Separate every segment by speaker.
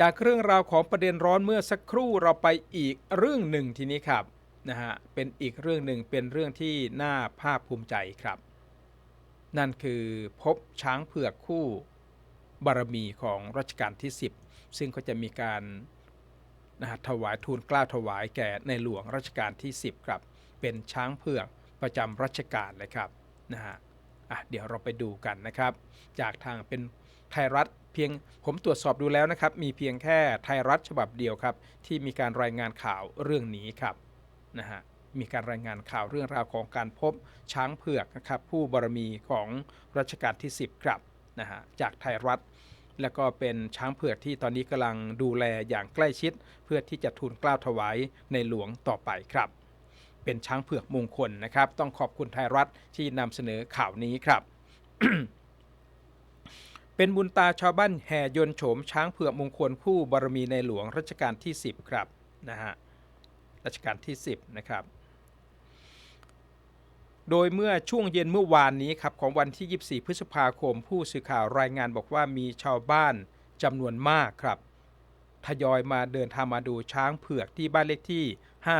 Speaker 1: จากเรื่องราวของประเด็นร้อนเมื่อสักครู่เราไปอีกเรื่องหนึ่งทีนี้ครับนะฮะเป็นอีกเรื่องหนึ่งเป็นเรื่องที่น่าภาคภูมิใจครับ นั่นคือพบช้างเผือกคู่บารมีของรัชกาลที่ 10 ซึ่งก็จะมีการนะฮะถวายทูลกล้าถวายแก่ในหลวงรัชกาลที่ 10 ครับ เป็นช้างเผือกประจำรัชกาลเลยครับนะฮะอะเดี๋ยวเราไปดูกันนะครับ จากทางเป็นไทยรัฐ พียงผมตรวจสอบดูแล้วนะครับ มีเพียงแค่ไทยรัฐฉบับเดียวครับ ที่มีการรายงานข่าวเรื่องนี้ครับนะฮะมีการรายงานข่าวเรื่องราวของการพบช้างเผือกนะครับผู้บารมีของรัชกาลที่ 10 ครับนะฮะจากไทยรัฐ แล้วก็เป็นช้างเผือกที่ตอนนี้กำลังดูแลอย่างใกล้ชิด เพื่อที่จะทูลเกล้าถวายในหลวงต่อไปครับ เป็นช้างเผือกมงคลนะครับ ต้องขอบคุณไทยรัฐที่นำเสนอข่าวนี้ครับ เป็นบุญตาชาวบ้านแห่ยนโฉมช้างเผือกมงคลคู่บารมีในหลวงรัชกาลที่ 10 ครับนะฮะรัชกาลที่ 10 นะครับ โดยเมื่อช่วงเย็นเมื่อวานนี้ครับของวันที่ 24 พฤษภาคม ผู้สื่อข่าวรายงานบอกว่ามีชาวบ้านจำนวนมากครับทยอยมาเดินทางมาดูช้างเผือกที่บ้านเลขที่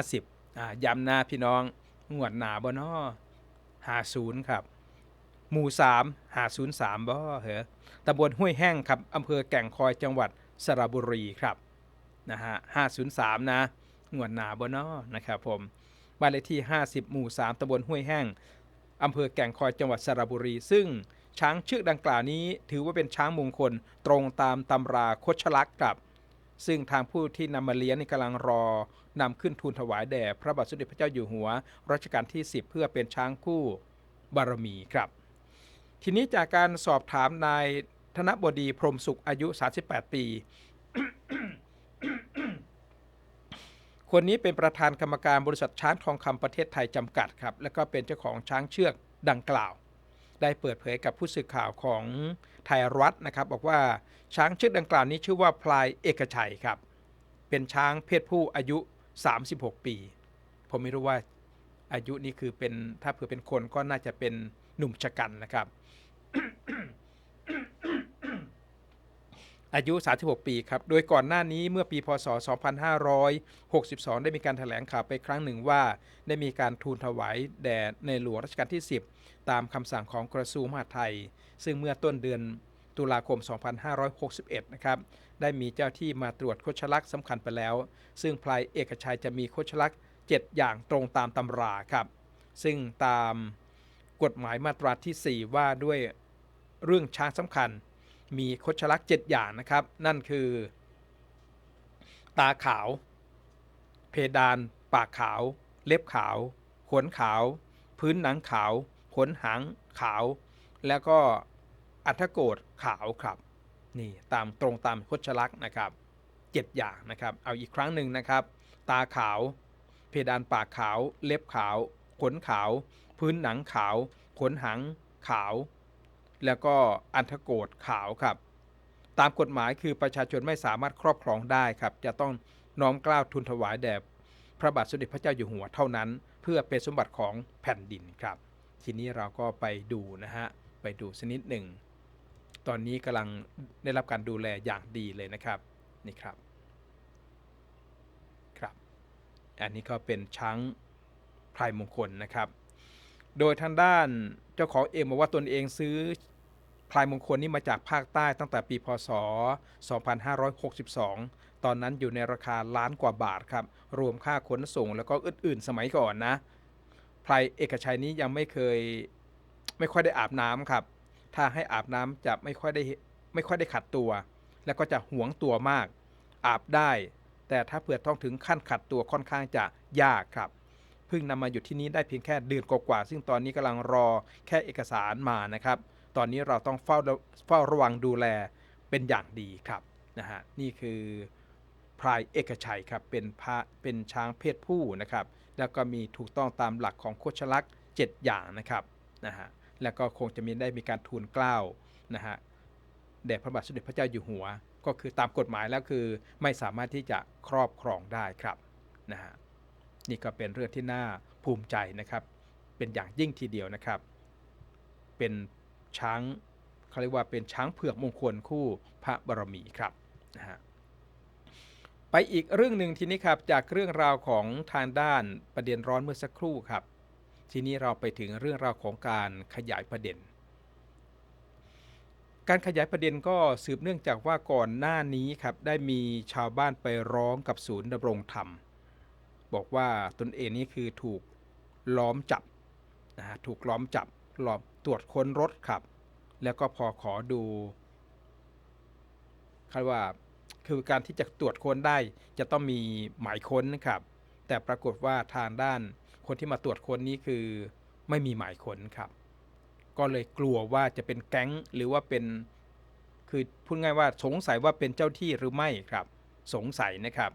Speaker 1: 50อ่าย้ำหน้าพี่น้องงวดหนาบ่นอ50 ครับ หมู่3 503บ่เหรอตำบลห้วยแห้งครับอำเภอแก่งคอยจังหวัดสระบุรีครับนะฮะ503 นะงวดหนาบ่นอนะครับผมบ้านเลขที่ 50 หมู่ 3ตำบลห้วยแห้งอำเภอแก่งคอยจังหวัดสระบุรี ซึ่งช้างเชือกดังกล่าวนี้ ถือว่าเป็นช้างมงคลตรงตามตำราคชลักษณ์ครับ ซึ่งทางผู้ที่นำมาเลี้ยงนี่กำลังรอนำขึ้นทูลถวายแด่พระบาทสมเด็จพระเจ้าอยู่หัวรัชกาลที่ 10 เพื่อเป็นช้างคู่บารมีครับ ทีนี้จากการสอบถามนายธนบดีพรมสุขอายุ 38 ปี คนนี้เป็นประธานกรรมการบริษัทช้างทองคำประเทศไทยจำกัดครับ และก็เป็นเจ้าของช้างเชือกดังกล่าว ได้เปิดเผยกับผู้สื่อข่าวของไทยรัฐนะครับ บอกว่าช้างเชือกดังกล่าวนี้ชื่อว่าพลายเอกชัยครับ เป็นช้างเพศผู้อายุ 36 ปี ผมไม่รู้ว่าอายุนี้คือเป็นถ้าเผื่อเป็นคนก็น่าจะเป็นหนุ่มชะกันนะครับ อายุ 36 ปี ครับ โดยก่อนหน้านี้เมื่อปี พศ 2562 ได้มีการถแถลงข่าวไปครั้งหนึ่งว่า ได้มีการทูลถวายแด่ในหลวงรัชกาลที่ 10 ตามคำสั่งของกระทรวงมหาดไทย ซึ่งเมื่อต้นเดือนตุลาคม 2561 นะครับ ได้มีเจ้าที่มาตรวจโคชลักษณ์สำคัญไปแล้ว ซึ่งพลายเอกชัยจะมีโคชลักษณ์7อย่างตรงตามตำราครับ ซึ่งตาม กฎหมายมาตราที่ 4 ว่าด้วยเรื่องช้างสำคัญ มีคชลักษณ์7อย่างนะครับ นั่นคือ ตาขาว เพดาน ปากขาว เล็บขาว ขนขาว พื้นหนังขาว ขนหางขาว แล้วก็อัฐโกดขาวครับนี่ตามตรงตามคชลักษณ์นะครับ 7 อย่างนะครับ เอาอีกครั้งหนึ่งนะครับ ตาขาว เพดานปากขาว เล็บขาว ขนขาว พื้นหนังขาว ขนหางขาว แล้วก็อันทโกดขาวครับ ตามกฎหมายคือประชาชนไม่สามารถครอบครองได้ครับ จะต้องน้อมเกล้าวทูลถวายแด่พระบาทสมเด็จพระเจ้าอยู่หัวเท่านั้น เพื่อเป็นสมบัติของแผ่นดินครับ ทีนี้เราก็ไปดูนะฮะ ไปดูสนิดหนึ่ง ตอนนี้กำลังได้รับการดูแลอย่างดีเลยนะครับนี่ครับครับ อันนี้ก็เป็นช้าง พลายมงคลนะครับ โดยทางด้านเจ้าของเองบอกว่าตนเองซื้อพลายมงคลนี้มาจากภาคใต้ตั้งแต่ปีพศ 2562 ตอนนั้นอยู่ในราคาล้านกว่าบาทครับ รวมค่าขนส่งแล้วก็อื่นๆ สมัยก่อนนะพลายเอกชัยนี้ยังไม่เคยไม่ค่อยได้อาบน้ำครับ ถ้าให้อาบน้ำจะไม่ค่อยได้ไม่ค่อยได้ขัดตัว แล้วก็จะหวงตัวมาก อาบได้ แต่ถ้าเผื่อต้องถึงขั้นขัดตัวค่อนข้างจะยากครับ เพิ่งนำมาอยู่ที่นี้ได้เพียงแค่เดือนกว่าๆซึ่งตอนนี้กำลังรอแค่เอกสารมานะครับ ตอนนี้เราต้องเฝ้าเฝ้าระวังดูแลเป็นอย่างดีครับนะฮะนี่คือพลายเอกชัยครับเป็นพระเป็นช้างเพศผู้นะครับ แล้วก็มีถูกต้องตามหลักของโคชลักษณ์7อย่างนะครับนะฮะแล้วก็คงจะมีได้มีการทูลเกล้านะฮะแด่พระบาทสมเด็จพระเจ้าอยู่หัว ก็คือตามกฎหมายแล้วคือไม่สามารถที่จะครอบครองได้ครับนะฮะ นี่ก็เป็นเรื่องที่น่าภูมิใจนะครับ เป็นอย่างยิ่งทีเดียวนะครับ เป็นช้างเขาเรียกว่าเป็นช้างเผือกมงคลคู่พระบรมีครับนะฮะไปอีกเรื่องหนึ่งทีนี้ครับจากเรื่องราวของทางด้านประเด็นร้อนเมื่อสักครู่ครับ ทีนี้เราไปถึงเรื่องราวของการขยายประเด็น การขยายประเด็นก็สืบเนื่องจากว่าก่อนหน้านี้ครับได้มีชาวบ้านไปร้องกับศูนย์ดำรงธรรม บอกว่าตนเองนี้คือถูกล้อมจับนะฮะถูกล้อมจับล้อมตรวจค้นรถครับ แล้วก็พอขอดูคาดว่าคือการที่จะตรวจค้นได้จะต้องมีหมายค้นนะครับ แต่ปรากฏว่าทางด้านคนที่มาตรวจค้นนี้คือไม่มีหมายค้นครับ ก็เลยกลัวว่าจะเป็นแก๊งหรือว่าเป็นคือพูดง่ายว่าสงสัยว่าเป็นเจ้าที่หรือไม่ครับ สงสัยนะครับ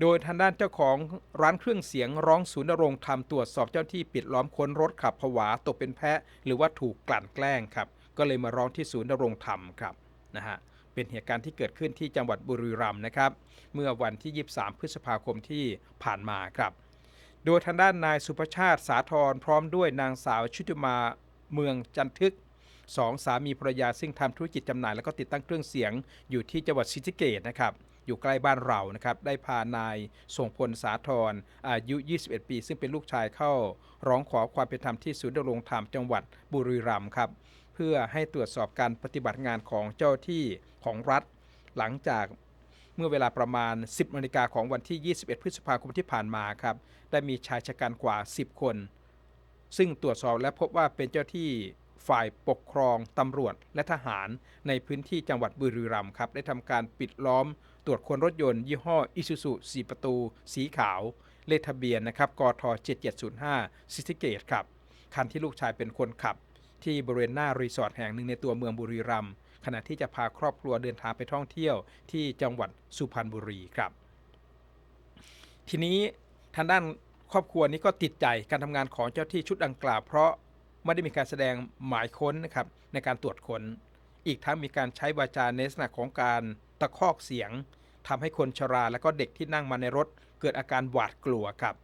Speaker 1: โดยทางด้านเจ้าของร้านเครื่องเสียงร้องศูนย์นรงค์ธรรมตรวจสอบเจ้าที่ปิดล้อมค้นรถขับผวาตกเป็นแพะ หรือว่าถูกกลั่นแกล้งครับ ก็เลยมาร้องที่ศูนย์นรงค์ธรรมครับนะฮะเป็นเหตุการณ์ที่เกิดขึ้นที่จังหวัดบุรีรัมย์นะครับ เมื่อวันที่ 23 พฤษภาคมที่ผ่านมาครับ โดยทางด้านนายสุภชาติสาธรพร้อมด้วยนางสาวชุติมาเมืองจันทึกสองสามีภรรยาซึ่งทำธุรกิจจำหน่าย แล้วก็ติดตั้งเครื่องเสียงอยู่ที่จังหวัดศรีสะเกษนะครับ อยู่ใกล้บ้านเรานะครับได้พานายส่งพลสาธรอายุ 21 ปี ซึ่งเป็นลูกชายเข้า ร้องขอความเป็นธรรมที่ศูนย์ดำรงธรรมจังหวัดบุรีรัมย์ครับเพื่อให้ตรวจสอบการปฏิบัติงานของเจ้าที่ของรัฐ หลังจากเมื่อเวลาประมาณ 10นาฬิกาของวันที่ 21 พฤษภาคมที่ผ่านมาครับได้มีชายชะกันกว่า 10 คน ซึ่งตรวจสอบและพบว่าเป็นเจ้าที่ฝ่ายปกครองตำรวจและทหารในพื้นที่จังหวัดบุรีรัมย์ครับ ได้ทำการปิดล้อม ตรวจคนรถยนต์ยี่ห้ออิซูซุ4ประตู สีขาว เลขทะเบียนนะครับกท7705ซิสเกตครับ คันที่ลูกชายเป็นคนขับ ที่บริเวณหน้ารีสอร์ทแห่งหนึ่งในตัวเมืองบุรีรัมย์ขณะที่จะพาครอบครัวเดินทางไปท่องเที่ยวที่จังหวัดสุพรรณบุรีครับ ทีนี้ทางด้านครอบครัวนี้ก็ติดใจการทำงานของเจ้าที่ชุดดังกล่าว เพราะไม่ได้มีการแสดงหมายค้นนะครับในการตรวจค้น อีกทั้งมีการใช้วาจาในลักษณะของการ ตะคอกเสียงทำให้คนชราและก็เด็กที่นั่งมาในรถ เกิดอาการหวาดกลัวครับ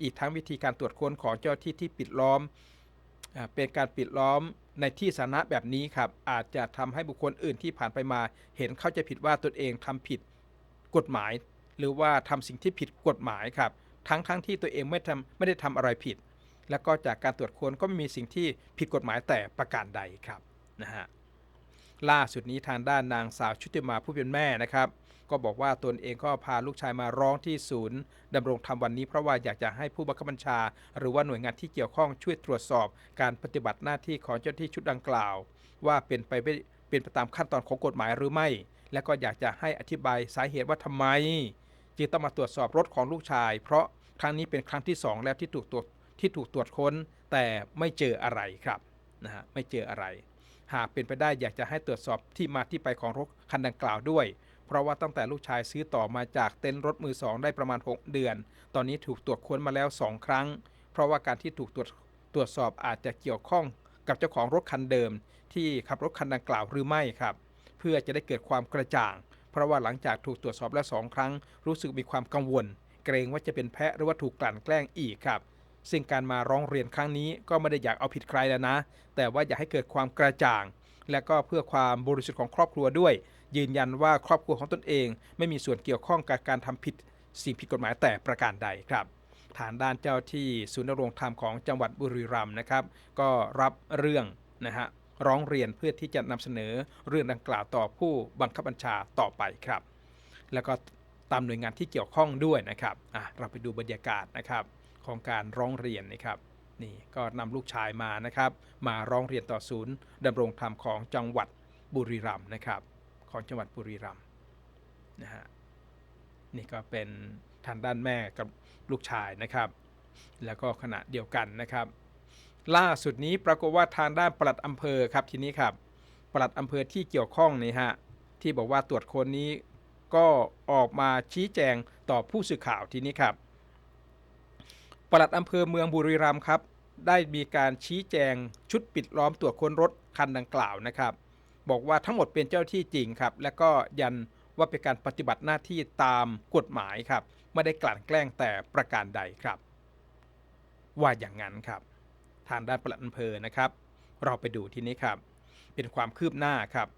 Speaker 1: อีกทั้งวิธีการตรวจค้นของเจ้าที่ที่ปิดล้อม เป็นการปิดล้อมในที่สาธารณะแบบนี้ครับ อาจจะทำให้บุคคลอื่นที่ผ่านไปมา เห็นเข้าใจผิดว่าตนเองทำผิดกฎหมาย หรือว่าทำสิ่งที่ผิดกฎหมายครับ ทั้งทั้งที่ตัวเองไม่ทำไม่ได้ทำอะไรผิด แล้วก็จากการตรวจค้นก็ไม่มีสิ่งที่ผิดกฎหมายแต่ประการใดครับนะฮะ ล่าสุดนี้ทางด้านนางสาวชุติมาผู้เป็นแม่นะครับก็บอกว่าตนเองก็พาลูกชายมาร้องที่ศูนย์ดำรงธรรมวันนี้เพราะว่าอยากจะให้ผู้บังคับบัญชา หรือว่าหน่วยงานที่เกี่ยวข้องช่วยตรวจสอบการปฏิบัติหน้าที่ของเจ้าหน้าที่ชุดดังกล่าว ว่าเป็นไปเป็นไปตามขั้นตอนของกฎหมายหรือไม่ และก็อยากจะให้อธิบายสาเหตุว่าทำไมจึงต้องมาตรวจสอบรถของลูกชาย เพราะครั้งนี้เป็นครั้งที่ 2 แล้วที่ถูกตรวจที่ถูกตรวจค้น แต่ไม่เจออะไรครับนะฮะไม่เจออะไร หากเป็นไปได้อยากจะให้ตรวจสอบที่มาที่ไปของรถคันดังกล่าวด้วย เพราะว่าตั้งแต่ลูกชายซื้อต่อมาจากเต็นท์รถมือสองได้ประมาณ 6 เดือน ตอนนี้ถูกตรวจค้นมาแล้ว 2 ครั้ง เพราะว่าการที่ถูกตรวจตรวจสอบอาจจะเกี่ยวข้องกับเจ้าของรถคันเดิม ที่ขับรถคันดังกล่าวหรือไม่ครับ เพื่อจะได้เกิดความกระจ่าง เพราะว่าหลังจากถูกตรวจสอบแล้วสองครั้ง รู้สึกมีความกังวล เกรงว่าจะเป็นแพะหรือว่าถูกกลั่นแกล้งอีกครับ ซึ่งการมาร้องเรียนครั้งนี้ก็ไม่ได้อยากเอาผิดใครแล้วนะ แต่ว่าอยากให้เกิดความกระจ่าง และก็เพื่อความบริสุทธิ์ของครอบครัวด้วย ยืนยันว่าครอบครัวของตนเอง ไม่มีส่วนเกี่ยวข้องกับการทำผิด สิ่งผิดกฎหมายแต่ประการใดครับฐานด้านเจ้าที่ศูนย์ดำรงธรรมของจังหวัดบุรีรัมย์นะครับ ก็รับเรื่องนะฮะร้องเรียนเพื่อที่จะนำเสนอเรื่องดังกล่าวต่อผู้บังคับบัญชาต่อไปครับ แล้วก็ตามหน่วยงานที่เกี่ยวข้องด้วยนะครับอะเราไปดูบรรยากาศนะครับ ของการร้องเรียนนะครับนี่ก็นำลูกชายมานะครับ มาร้องเรียนต่อศูนย์ดำรงธรรมของจังหวัดบุรีรัมย์นะครับ ของจังหวัดบุรีรัมย์นะฮะนี่ก็เป็นทางด้านแม่กับลูกชายนะครับ แล้วก็ขณะเดียวกันนะครับ ล่าสุดนี้ปรากฏว่าทางด้านปลัดอำเภอครับทีนี้ครับปลัดอำเภอที่เกี่ยวข้องนี่ฮะที่บอกว่าตรวจคนนี้ก็ออกมาชี้แจงต่อผู้สื่อข่าวทีนี้ครับ ปลัดอำเภอเมืองบุรีรัมย์ครับ ได้มีการชี้แจงชุดปิดล้อมตรวจค้นรถคันดังกล่าวนะครับ บอกว่าทั้งหมดเป็นเจ้าที่จริงครับ และก็ยันว่าเป็นการปฏิบัติหน้าที่ตามกฎหมายครับ ไม่ได้กลั่นแกล้งแต่ประการใดครับ ว่าอย่างนั้นครับ ทางด้านปลัดอำเภอนะครับ เราไปดูที่นี้ครับ เป็นความคืบหน้าครับ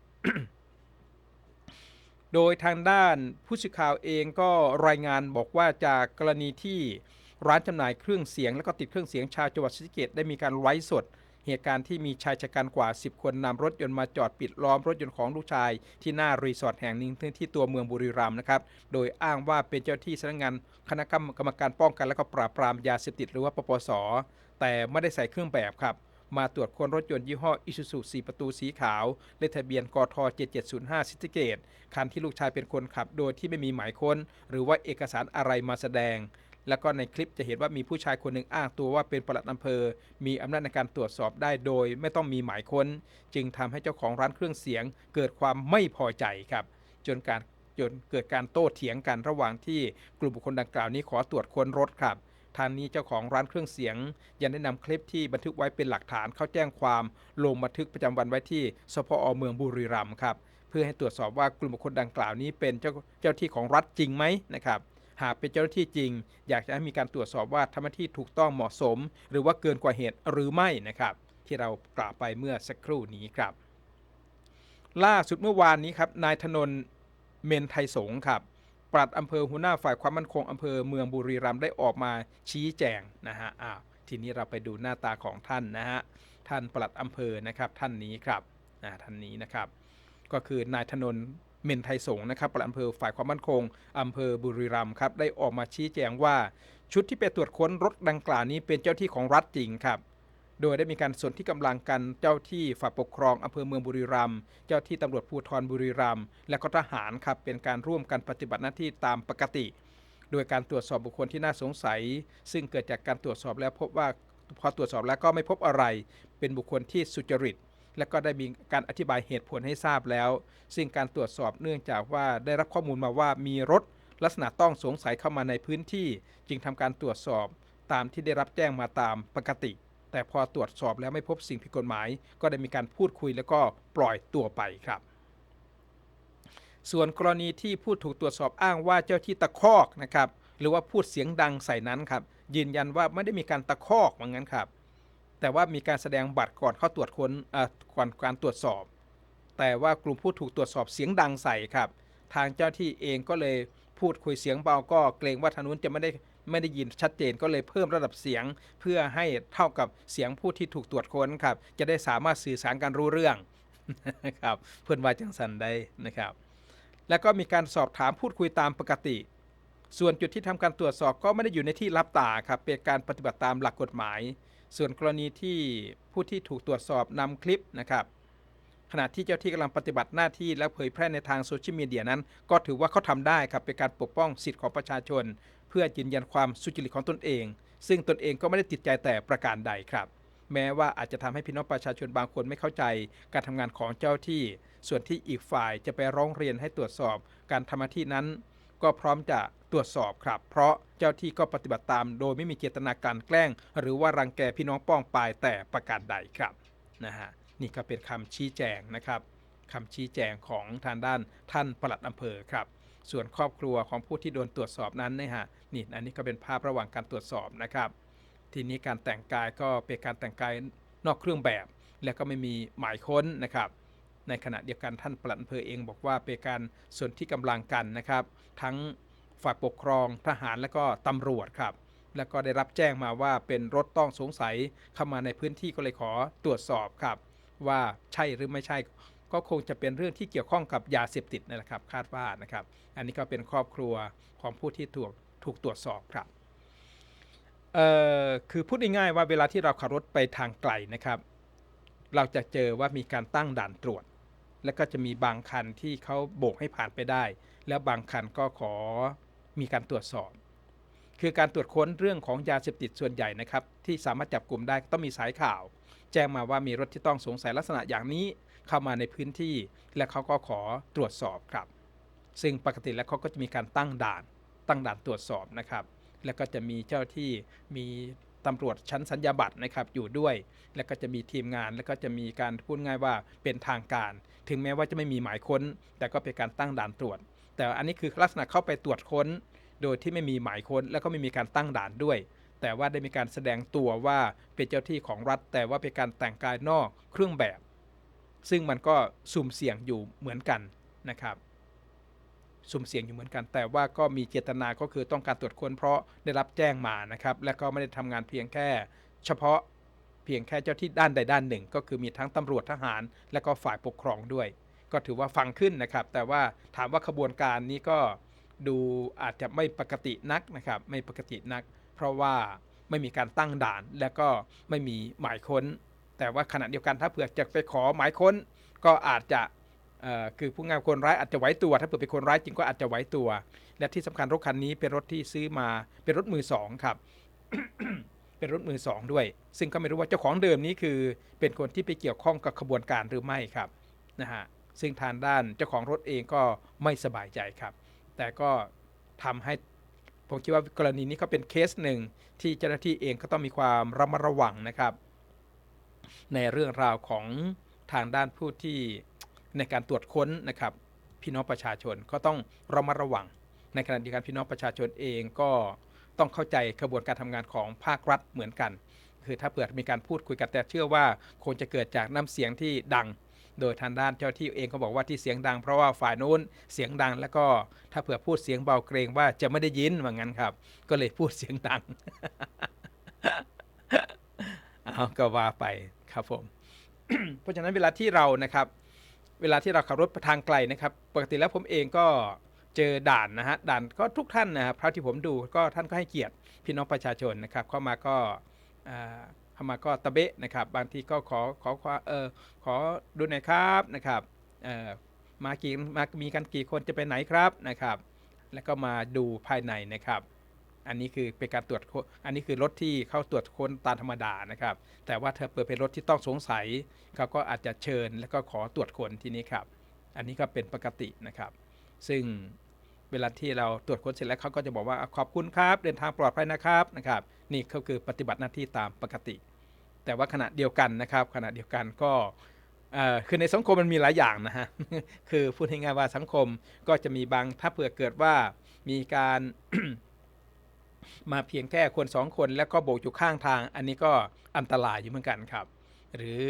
Speaker 1: โดยทางด้านผู้สื่อข่าวเองก็รายงานบอกว่าจากกรณีที่ ร้านจำหน่ายเครื่องเสียงและก็ติดเครื่องเสียงชาวจังหวัดศรีสะเกษได้มีการไลฟ์สด เหตุการณ์ที่มีชายชะกันกว่า 10 คนนำรถยนต์มาจอดปิดล้อมรถยนต์ของลูกชาย ที่หน้ารีสอร์ทแห่งหนึ่งที่ตัวเมืองบุรีรัมย์นะครับ โดยอ้างว่าเป็นเจ้าที่สำนักงานคณะกรรมการป้องกันและก็ปราบปรามยาเสพติดหรือว่าปปส แต่ไม่ได้ใส่เครื่องแบบครับมาตรวจค้นรถยนต์ยี่ห้ออิซูซุ4ประตูสีขาว เลขทะเบียนกท7705ซิติเกต คันที่ลูกชายเป็นคนขับโดยที่ไม่มีหมายค้น หรือว่าเอกสารอะไรมาแสดง แล้วก็ในคลิปจะเห็นว่ามีผู้ชายคนหนึ่งอ้างตัวว่าเป็นปลัดอำเภอ มีอำนาจในการตรวจสอบได้โดย ไม่ต้องมีหมายค้น จึงทำให้เจ้าของร้านเครื่องเสียง เกิดความไม่พอใจครับ จนการจนเกิดการโต้เถียงกันระหว่างที่กลุ่มบุคคลดังกล่าวนี้ขอตรวจค้นรถครับทางนี้เจ้าของร้านเครื่องเสียง ยังได้นำคลิปที่บันทึกไว้เป็นหลักฐานเข้าแจ้งความลงบันทึกประจำวันไว้ที่สพอเมืองบุรีรัมย์ครับ เพื่อให้ตรวจสอบว่ากลุ่มบุคคลดังกล่าวนี้เป็นเจ้าเจ้าที่ของรัฐจริงไหมนะครับ หากเป็นเจ้าหน้าที่จริง อยากจะให้มีการตรวจสอบว่าทำหน้าที่ถูกต้องเหมาะสม หรือว่าเกินกว่าเหตุหรือไม่นะครับ ที่เรากล่าวไปเมื่อสักครู่นี้ครับ ล่าสุดเมื่อวานนี้ครับนายธนนเมนไทยสงครับปลัดอำเภอหัวหน้าฝ่ายความมั่นคงอำเภอเมืองบุรีรัมย์ได้ออกมาชี้แจงนะฮะอ้าวทีนี้เราไปดูหน้าตาของท่านนะฮะท่านปลัดอำเภอนะครับท่านนี้ครับนะท่านนี้นะครับ ก็คือนายธนน เมนไทยสงฆ์นะครับปลัดอำเภอฝ่ายความมั่นคงอำเภอบุรีรัมย์ครับได้ออกมาชี้แจงว่า ชุดที่ไปตรวจค้นรถดังกล่าวนี้เป็นเจ้าที่ของรัฐจริงครับโดยได้มีการส่วนที่กำลังกันเจ้าที่ฝ่ายปกครองอำเภอเมืองบุรีรัมย์เจ้าที่ตำรวจภูธรบุรีรัมย์และก็ทหารครับเป็นการร่วมกันปฏิบัติหน้าที่ตามปกติ โดยการตรวจสอบบุคคลที่น่าสงสัย ซึ่งเกิดจากการตรวจสอบแล้วพบว่าพอตรวจสอบแล้วก็ไม่พบอะไร เป็นบุคคลที่สุจริต และก็ได้มีการอธิบายเหตุผลให้ทราบแล้ว ซึ่งการตรวจสอบเนื่องจากว่าได้รับข้อมูลมาว่ามีรถลักษณะต้องสงสัยเข้ามาในพื้นที่ จึงทำการตรวจสอบตามที่ได้รับแจ้งมาตามปกติ แต่พอตรวจสอบแล้วไม่พบสิ่งผิดกฎหมาย ก็ได้มีการพูดคุยแล้วก็ปล่อยตัวไปครับ ส่วนกรณีที่ผู้ถูกตรวจสอบอ้างว่าเจ้าที่ตะคอกนะครับหรือว่าพูดเสียงดังใส่นั้นครับยืนยันว่าไม่ได้มีการตะคอกเหมือนกันครับ แต่ว่ามีการแสดงบัตรก่อนเข้าตรวจค้นก่อนการตรวจสอบ แต่ว่ากลุ่มผู้ถูกตรวจสอบเสียงดังใส่ครับ ทางเจ้าที่เองก็เลยพูดคุยเสียงเบาก็เกรงว่าทางนู้นจะไม่ได้ไม่ได้ยินชัดเจนก็เลยเพิ่มระดับเสียง เพื่อให้เท่ากับเสียงผู้ที่ถูกตรวจค้นครับ จะได้สามารถสื่อสารกันรู้เรื่องนะครับเพื่อนว่าจังสันได้นะครับ แล้วก็มีการสอบถามพูดคุยตามปกติ ส่วนจุดที่ทำการตรวจสอบก็ไม่ได้อยู่ในที่รับตาครับเป็นการปฏิบัติตามหลักกฎหมาย ส่วนกรณีที่ผู้ที่ถูกตรวจสอบนำคลิปนะครับขณะที่เจ้าที่กำลังปฏิบัติหน้าที่และเผยแพร่ในทางโซเชียลมีเดียนั้น ก็ถือว่าเขาทำได้ครับเป็นการปกป้องสิทธิของประชาชน เพื่อยืนยันความสุจริตของตนเอง ซึ่งตนเองก็ไม่ได้ติดใจแต่ประการใดครับ แม้ว่าอาจจะทำให้พี่น้องประชาชนบางคนไม่เข้าใจ การทำงานของเจ้าที่ ส่วนที่อีกฝ่ายจะไปร้องเรียนให้ตรวจสอบ การทำหน้าที่นั้น ก็พร้อมจะตรวจสอบครับ เพราะเจ้าที่ก็ปฏิบัติตามโดยไม่มีเจตนาการแกล้ง หรือว่ารังแกพี่น้องป้องปายแต่ประการใดครับนะฮะนี่ก็เป็นคำชี้แจงนะครับคำชี้แจงของทางด้านท่านปลัดอำเภอครับ ส่วนครอบครัวของผู้ที่โดนตรวจสอบนั้นนะฮะนี่อันนี้ก็เป็นภาพระหว่างการตรวจสอบนะครับ ทีนี้การแต่งกายก็เป็นการแต่งกายนอกเครื่องแบบ และก็ไม่มีหมายค้นนะครับ ในขณะเดียวกันท่านปลัดอำเภอเองบอกว่าเป็นการส่วนที่กำลังกันนะครับ ทั้งฝ่ายปกครองทหารและก็ตำรวจครับ แล้วก็ได้รับแจ้งมาว่าเป็นรถต้องสงสัยเข้ามาในพื้นที่ก็เลยขอตรวจสอบครับ ว่าใช่หรือไม่ใช่ก็คงจะเป็นเรื่องที่เกี่ยวข้องกับยาเสพติดนั่แหละครับคาดว่านะครับ อันนี้ก็เป็นครอบครัวของผู้ที่ถูกถูกตรวจสอบครับเอ่อคือพูดง่ายๆว่าเวลาที่เราขับรถไปทางไกลนะครับ เราจะเจอว่ามีการตั้งด่านตรวจ แล้วก็จะมีบางคันที่เขาโบกให้ผ่านไปได้ แล้วบางคันก็ขอมีการตรวจสอบ คือการตรวจค้นเรื่องของยาเสพติดส่วนใหญ่นะครับ ที่สามารถจับกลุ่มได้ต้องมีสายข่าว แจ้งมาว่ามีรถที่ต้องสงสัยลักษณะอย่างนี้เข้ามาในพื้นที่ และเขาก็ขอตรวจสอบครับ ซึ่งปกติแล้วเขาก็จะมีการตั้งด่าน ตั้งด่านตรวจสอบนะครับ แล้วก็จะมีเจ้าที่มี ตำรวจชั้นสัญญาบัตรนะครับอยู่ด้วย แล้วก็จะมีทีมงาน แล้วก็จะมีการพูดง่ายว่าเป็นทางการ ถึงแม้ว่าจะไม่มีหมายค้น แต่ก็เป็นการตั้งด่านตรวจ แต่อันนี้คือลักษณะเข้าไปตรวจค้น โดยที่ไม่มีหมายค้น แล้วก็ไม่มีการตั้งด่านด้วย แต่ว่าได้มีการแสดงตัวว่าเป็นเจ้าที่ของรัฐ แต่ว่าเป็นการแต่งกายนอกเครื่องแบบ ซึ่งมันก็สุ่มเสี่ยงอยู่เหมือนกันนะครับ สุ่มเสี่ยงอยู่เหมือนกัน แต่ว่าก็มีเจตนาก็คือต้องการตรวจค้นเพราะได้รับแจ้งมานะครับ และก็ไม่ได้ทำงานเพียงแค่ เฉพาะเพียงแค่เจ้าที่ด้านใดด้านหนึ่ง ก็คือมีทั้งตำรวจทหาร และก็ฝ่ายปกครองด้วย ก็ถือว่าฟังขึ้นนะครับ แต่ว่าถามว่าขบวนการนี้ก็ดูอาจจะไม่ปกตินักนะครับ ไม่ปกตินัก เพราะว่าไม่มีการตั้งด่าน และก็ไม่มีหมายค้น แต่ว่าขณะเดียวกันถ้าเผื่อจะไปขอหมายค้น ก็อาจจะ คือผู้งานคนร้ายอาจจะไหวตัว ถ้าเผื่อเป็นคนร้ายจริงก็อาจจะไหวตัว และที่สำคัญรถคันนี้เป็นรถที่ซื้อมาเป็นรถมือสองครับ เป็นรถมือสองด้วย ซึ่งก็ไม่รู้ว่าเจ้าของเดิมนี้คือ เป็นคนที่ไปเกี่ยวข้องกับขบวนการหรือไม่ครับนะฮะซึ่งทางด้านเจ้าของรถเองก็ไม่สบายใจครับ แต่ก็ทำให้ผมคิดว่ากรณีนี้ก็เป็นเคสหนึ่งที่เจ้าหน้าที่เองก็ต้องมีความระมัดระวังนะครับ ในเรื่องราวของทางด้านผู้ที่ ในการตรวจค้นนะครับพี่น้องประชาชนก็ต้องระมัดระวัง ในขณะเดียวกันพี่น้องประชาชนเองก็ต้องเข้าใจกระบวนการทำงานของภาครัฐเหมือนกัน คือถ้าเปิดมีการพูดคุยกันแต่เชื่อว่าคงจะเกิดจากน้ำเสียงที่ดัง โดยทางด้านเจ้าที่เองก็บอกว่าที่เสียงดังเพราะว่าฝ่ายโน้นเสียงดัง แล้วก็ถ้าเผื่อพูดเสียงเบาเกรงว่าจะไม่ได้ยินว่างั้นครับ ก็เลยพูดเสียงดังเอาก็ว่าไปครับผม เพราะฉะนั้นเวลาที่เรานะครับ เวลาที่เราขับรถไปทางไกลนะครับปกติแล้วผมเองก็เจอด่านนะฮะด่านก็ทุกท่านนะครับเท่าที่ผมดูก็ท่านก็ให้เกียรติพี่น้องประชาชนนะครับเข้ามาก็เข้ามาก็ตะเบะนะครับ บางทีก็ขอขอขอเออขอดูหน่อยครับนะครับเออมากี่มามีกันกี่คนจะไปไหนครับนะครับ แล้วก็มาดูภายในนะครับ อันนี้คือเป็นการตรวจค้นอันนี้คือรถที่เข้าตรวจค้นตามธรรมดานะครับ แต่ว่าถ้าเปิดเป็นรถที่ต้องสงสัยเขาก็อาจจะเชิญแล้วก็ขอตรวจค้นที่นี้ครับ อันนี้ก็เป็นปกตินะครับ ซึ่งเวลาที่เราตรวจค้นเสร็จแล้วเขาก็จะบอกว่าขอบคุณครับ เดินทางปลอดภัยนะครับนะครับ นี่ก็คือปฏิบัติหน้าที่ตามปกติ แต่ว่าขณะเดียวกันนะครับ ขณะเดียวกันก็คือในสังคมมันมีหลายอย่างนะฮะ คือพูดง่ายๆว่าสังคมก็จะมีบางถ้าเผื่อเกิดว่ามีการ มาเพียงแค่คนสองคนแล้วก็โบกอยู่ข้างทาง อันนี้ก็อันตรายอยู่เหมือนกันครับ หรือ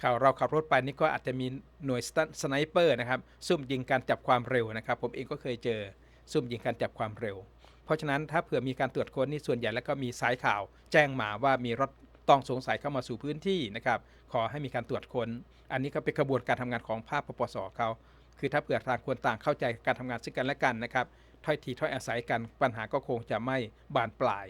Speaker 1: เขาเราขับรถไปนี่ก็อาจจะมีหน่วยสไนเปอร์นะครับซุ่มยิงการจับความเร็วนะครับ ผมเองก็เคยเจอซุ่มยิงการจับความเร็ว เพราะฉะนั้นถ้าเผื่อมีการตรวจค้นนี่ส่วนใหญ่แล้วก็มีสายข่าว แจ้งมาว่ามีรถต้องสงสัยเข้ามาสู่พื้นที่นะครับ ขอให้มีการตรวจค้น อันนี้ก็เป็นกระบวนการทำงานของภาคปปสเขา คือถ้าเผื่อทางควรต่างเข้าใจการทำงานซึ่งกันและกันนะครับ ถ้อยทีถ้อยอาศัยกันปัญหาก็คงจะไม่บานปลาย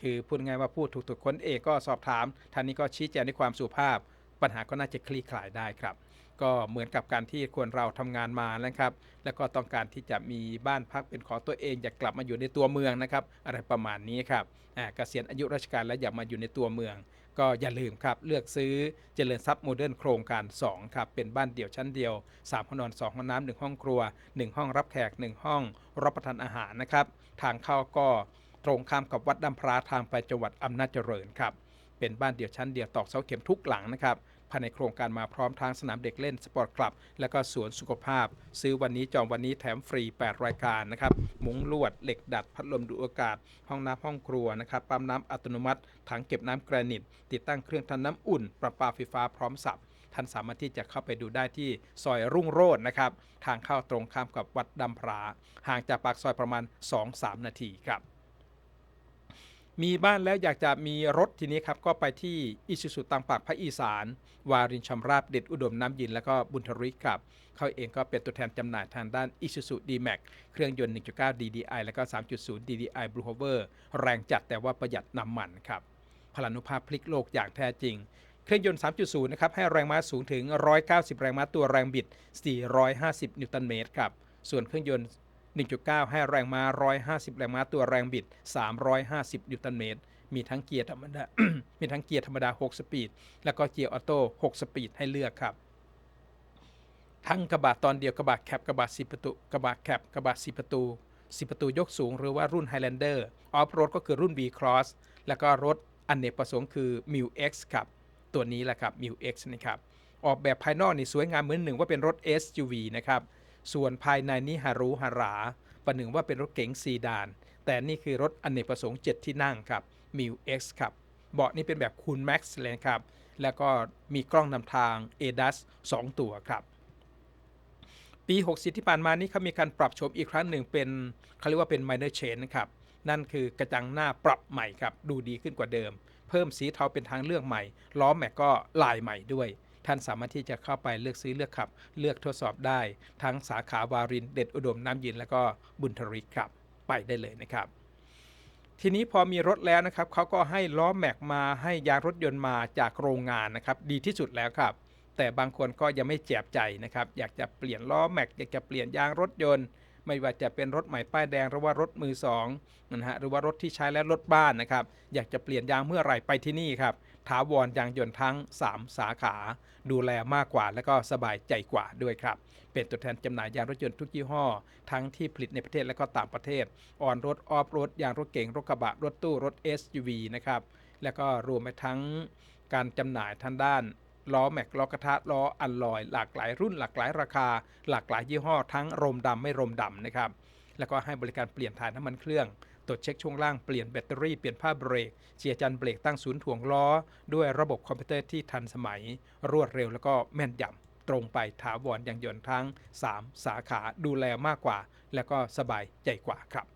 Speaker 1: คือพูดง่ายว่าพูดถูกๆคนเองก็สอบถามท่านนี้ก็ชี้แจงด้วยความสุภาพ ปัญหาก็น่าจะคลี่คลายได้ครับ ก็เหมือนกับการที่คนเราทำงานมานะครับ แล้วก็ต้องการที่จะมีบ้านพักเป็นของตัวเอง อยากกลับมาอยู่ในตัวเมืองนะครับ อะไรประมาณนี้ครับอ่าเกษียณอายุราชการแล้วอยากมาอยู่ในตัวเมือง ก็อย่าลืมครับ เลือกซื้อเจริญทรัพย์โมเดิร์นโครงการ 2 ครับ เป็นบ้านเดี่ยวชั้นเดียว3ห้องนอน 2 ห้องน้ำ1ห้องครัว 1 ห้องรับแขก 1 ห้องรับประทานอาหารนะครับ ทางเข้าก็ตรงข้ามกับวัดดำพร้าทางไปจังหวัดอำนาจเจริญครับ เป็นบ้านเดี่ยวชั้นเดียวตอกเสาเข็มทุกหลังนะครับ ภายในโครงการมาพร้อมทางสนามเด็กเล่นสปอร์ตคลับ และก็สวนสุขภาพ ซื้อวันนี้จองวันนี้แถมฟรี 8 รายการนะครับมุ้งลวดเหล็กดัดพัดลมดูอากาศ ห้องน้ำห้องครัวนะครับปั๊มน้ำอัตโนมัติ ถังเก็บน้ำแกรนิต ติดตั้งเครื่องทำน้ำอุ่น ประปาไฟฟ้าพร้อมสับท่านสามารถที่จะเข้าไปดูได้ที่ซอยรุ่งโรจน์นะครับ ทางเข้าตรงข้ามกับวัดดำพรา ห่างจากปากซอยประมาณ 2-3 นาทีครับ มีบ้านแล้วอยากจะมีรถทีนี้ครับ ก็ไปที่อิสุสุตังปากภาคอีสาน วารินชำราบเด็ดอุดมน้ำยิน แล้วก็บุญทริกครับ เขาเองก็เป็นตัวแทนจำหน่ายทางด้าน Isuzu D-Max เครื่องยนต์ 1.9 DDI แล้วก็ 3.0 DDI Blue Hover แรงจัดแต่ว่าประหยัดน้ำมันครับ พลานุภาพพลิกโลกอย่างแท้จริงเครื่องยนต์ 3.0 นะครับ ให้แรงม้าสูงถึง 190 แรงม้าตัวแรงบิด 450 นิวตันเมตรครับ ส่วนเครื่องยนต์ 1.9 ให้แรงม้า 150 แรงม้าตัวแรงบิด 350 นิวตันเมตร มีทั้งเกียร์ธรรมดา มีทั้งเกียร์ธรรมดา 6 สปีด แล้วก็เกียร์ออโต้ 6 สปีดให้เลือกครับ ทั้งกระบะตอนเดียวกระบะแคปกระบะสีประตู กระบะแคปกระบะสีประตูสีประตูยกสูงหรือว่ารุ่น Highlander ออฟโรดก็คือรุ่น V Cross แล้วก็รถอนเนกประสงค์คือ m i l X ครับ ตัวนี้แหละครับ m i l X นะครับ ออกแบบภายนอกนี่สวยงามเหมือนหนึ่งว่าเป็นรถ SUV นะครับ ส่วนภายในนี่ฮารูฮาราประหนึ่งว่าเป็นรถเก๋งซีดาน แต่นี่คือรถอนเนกประสงค์7ที่นั่งครับ m i l X ครับเบาะนี่เป็นแบบคูณ Max เลยครับ แล้วก็มีกล้องนำทาง ADAS 2 ตัวครับปปี 60 ที่ผ่านมานี้เขามีการปรับโฉมอีกครั้งหนึ่งเป็นเขาเรียกว่าเป็น minor change นะครับ นั่นคือกระจังหน้าปรับใหม่ครับ ดูดีขึ้นกว่าเดิม เพิ่มสีเทาเป็นทางเลือกใหม่ ล้อแม็กก็ลายใหม่ด้วย ท่านสามารถที่จะเข้าไปเลือกซื้อเลือกขับ เลือกทดสอบได้ ทั้งสาขาวารินเด็ดอุดมน้ำเยิน แล้วก็บุญทริกครับไปได้เลยนะครับทีนี้พอมีรถแล้วนะครับเขาก็ให้ล้อแม็กมาให้ยางรถยนต์มาจากโรงงานนะครับดีที่สุดแล้วครับ แต่บางคนก็ยังไม่แจบใจนะครับอยากจะเปลี่ยนล้อแม็กอยากจะเปลี่ยนยางรถยนต์ ไม่ว่าจะเป็นรถใหม่ป้ายแดงหรือว่ารถมือสองนะฮะหรือว่ารถที่ใช้แล้วรถบ้านนะครับอยากจะเปลี่ยนยางเมื่อไหร่ไปที่นี่ครับ ถาวรยางยนต์ทั้ง 3 สาขา ดูแลมากกว่าและก็สบายใจกว่าด้วยครับ เป็นตัวแทนจำหน่ายยางรถยนต์ทุกยี่ห้อ ทั้งที่ผลิตในประเทศและก็ต่างประเทศ ออนรถออฟรถยางรถเก๋งรถกระบะรถตู้รถ SUV นะครับแล้วก็รวมไปทั้งการจำหน่ายทางด้านล้อแม็กล้อกระทะล้ออัลลอย หลากหลายรุ่น หลากหลายราคา หลากหลายยี่ห้อ ทั้งรมดำไม่รมดำนะครับแล้วก็ให้บริการเปลี่ยนถ่ายน้ำมันเครื่อง ตรวจเช็คช่วงล่างเปลี่ยนแบตเตอรี่เปลี่ยนผ้าเบรกเจียจันเบรกตั้งศูนย์ถ่วงล้อ ด้วยระบบคอมพิวเตอร์ที่ทันสมัย รวดเร็วแล้วก็แม่นยำตรงไปถาวรอย่างยนต์ทั้ง 3 สาขาดูแลมากกว่า แล้วก็สบายใจกว่าครับ